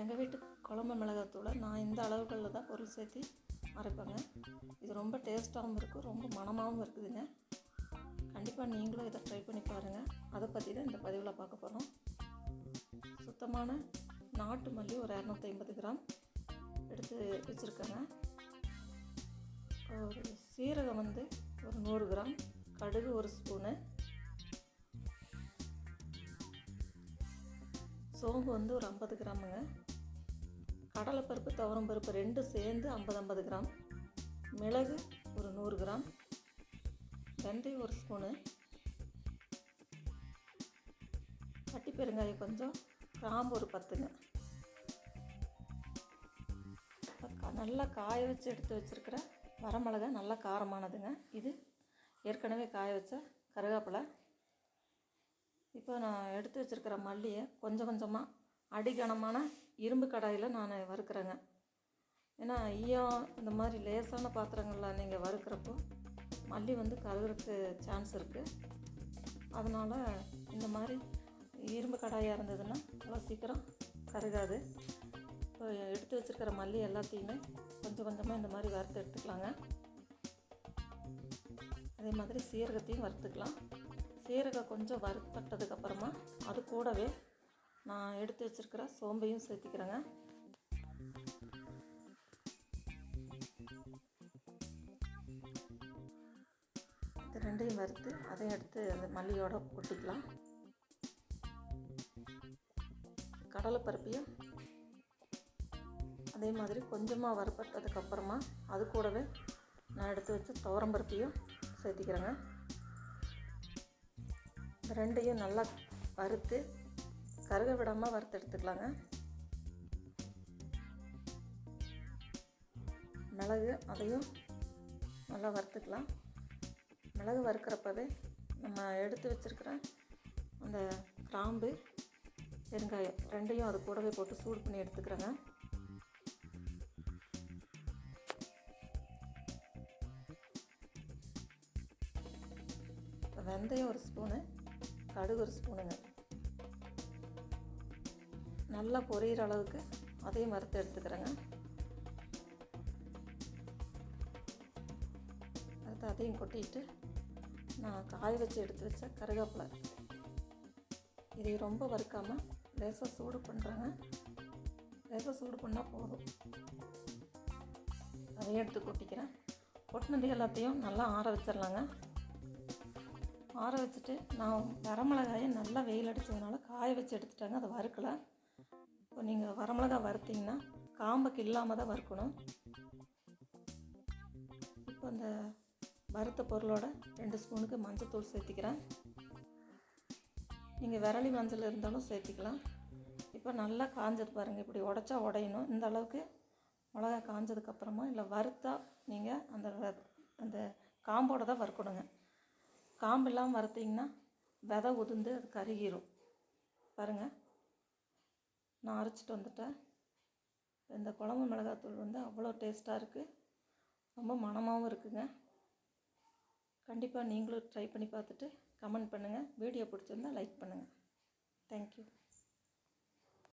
எங்கள் வீட்டு குழம்பு மிளகாத்தூளை நான் இந்த அளவுகளில் தான் பொருள் சேர்த்து அரைப்பேங்க. இது ரொம்ப டேஸ்ட்டாகவும் இருக்குது ரொம்ப மணமாகவும் இருக்குதுங்க. கண்டிப்பாக நீங்களும் இதை ட்ரை பண்ணி பாருங்கள் அதை பற்றி தான் இந்த பதிவில் பார்க்க போகிறோம் சுத்தமான நாட்டு மல்லி ஒரு இரநூத்தி ஐம்பது கிராம் எடுத்து வச்சுருக்கேங்க. ஒரு சீரகம் வந்து ஒரு நூறு கிராம் கடுகு ஒரு ஸ்பூனு சோம்பு வந்து ஒரு ஐம்பது கிராமுங்க. கடலைப்பருப்பு துவரம் பருப்பு ரெண்டும் சேர்ந்து ஐம்பது ஐம்பது கிராம். மிளகு ஒரு நூறு கிராம். வெந்தயம் ஒரு ஸ்பூனு. கட்டி பெருங்காயம் கொஞ்சம். கிராம்பு ஒரு பத்துங்க. நல்லா காய வச்சு எடுத்து வச்சுருக்கிற வரமிளகா நல்லா காரமானதுங்க. இது ஏற்கனவே காய வச்ச கருவேப்பிலை. இப்போ நான் எடுத்து வச்சுருக்கிற மல்லியை கொஞ்சம் கொஞ்சமாக அடிகனமான இரும்பு கடாயில் நான் வறுக்கிறேங்க. ஏன்னா ஈயம் இந்த மாதிரி லேசான பாத்திரங்களில் நீங்கள் வறுக்கிறப்போ மல்லி வந்து கருகிறதுக்கு சான்ஸ் இருக்குது அதனால் இந்த மாதிரி இரும்பு கடாயாக இருந்ததுன்னா அவ்வளோ சீக்கிரம் கருகாது. இப்போ எடுத்து வச்சுருக்கிற மல்லி எல்லாத்தையுமே கொஞ்சம் கொஞ்சமாக இந்த மாதிரி வறுத்து எடுத்துக்கலாங்க. அதே மாதிரி சீரகத்தையும் வறுத்துக்கலாம். சீரகம் கொஞ்சம் வறுப்பட்டதுக்கப்புறமா அது கூடவே நான் எடுத்து வச்சுருக்கிற சோம்பையும் சேர்த்திக்கிறேங்க. இது ரெண்டையும் வறுத்து அதையும் எடுத்து அந்த மல்லியோட கொட்டிக்கலாம். கடலைப்பருப்பையும் அதே மாதிரி கொஞ்சமாக வறுப்பட்டதுக்கப்புறமா அது கூடவே நான் எடுத்து வச்ச துவரம்பருப்பையும் சேர்த்திக்கிறேங்க. இந்த ரெண்டையும் நல்லா வறுத்து கருக விடாமல் வறுத்து எடுத்துக்கலாங்க. மிளகு அதையும் நல்லா வறுத்துக்கலாம். மிளகு வறுக்கிறப்பவே நம்ம எடுத்து வச்சுருக்கிற அந்த கிராம்பு பெருங்காயம் ரெண்டையும் அது கூடவே போட்டு சூடு பண்ணி எடுத்துக்கிறேங்க. வெந்தயம் ஒரு ஸ்பூனு கடுகு ஒரு ஸ்பூனுங்க. நல்லா பொரியிற அளவுக்கு அதையும் வறுத்து எடுத்துக்கிறேங்க. அடுத்து அதையும் கொட்டிட்டு நான் காய வச்சு எடுத்து வச்ச கருவேப்பிலை. இதை ரொம்ப வறுக்காமல் லேசாக சூடு பண்ணுறேங்க லேசாக சூடு பண்ணால் போதும். அதையும் எடுத்து கொட்டிக்கிறேன். கொட்டினது எல்லாத்தையும் நல்லா ஆற வச்சிடலாங்க ஆற வச்சுட்டு நான் வரமிளகாயை நல்லா வெயில் அடித்ததுனால காய வச்சு எடுத்துட்டாங்க. அதை வறுக்கலை. இப்போ நீங்கள் வரமிளகா வறுத்தீங்கன்னா காம்புக்கு இல்லாமல் தான் வறுக்கணும். இப்போ அந்த வறுத்த பொருளோட ரெண்டு ஸ்பூனுக்கு மஞ்சத்தூள் சேர்த்திக்கிறேன். நீங்கள் விரலி மஞ்சள் இருந்தாலும் சேர்த்திக்கலாம். இப்போ நல்லா காஞ்சது பாருங்கள் இப்படி உடச்சா உடையணும். இந்த அளவுக்கு மிளகா காஞ்சதுக்கப்புறமா இல்லை வறுத்தா நீங்கள் அந்த வ- அந்த காம்போட தான் வறுக்கணுங்க. காம்பு இல்லாமல் வறுத்தீங்கன்னா விதை உதிர்ந்து அது கருகிரும். பாருங்கள் நான் அரைச்சிட்டு வந்துட்டேன். இந்த குழம்பு மிளகாத்தூள் வந்து அவ்வளோ டேஸ்ட்டாக இருக்குது ரொம்ப மணமாகவும் இருக்குங்க. கண்டிப்பாக நீங்களும் ட்ரை பண்ணி பார்த்துட்டு கமெண்ட் பண்ணுங்கள் வீடியோ பிடிச்சிருந்தா லைக் பண்ணுங்கள் தேங்க்யூ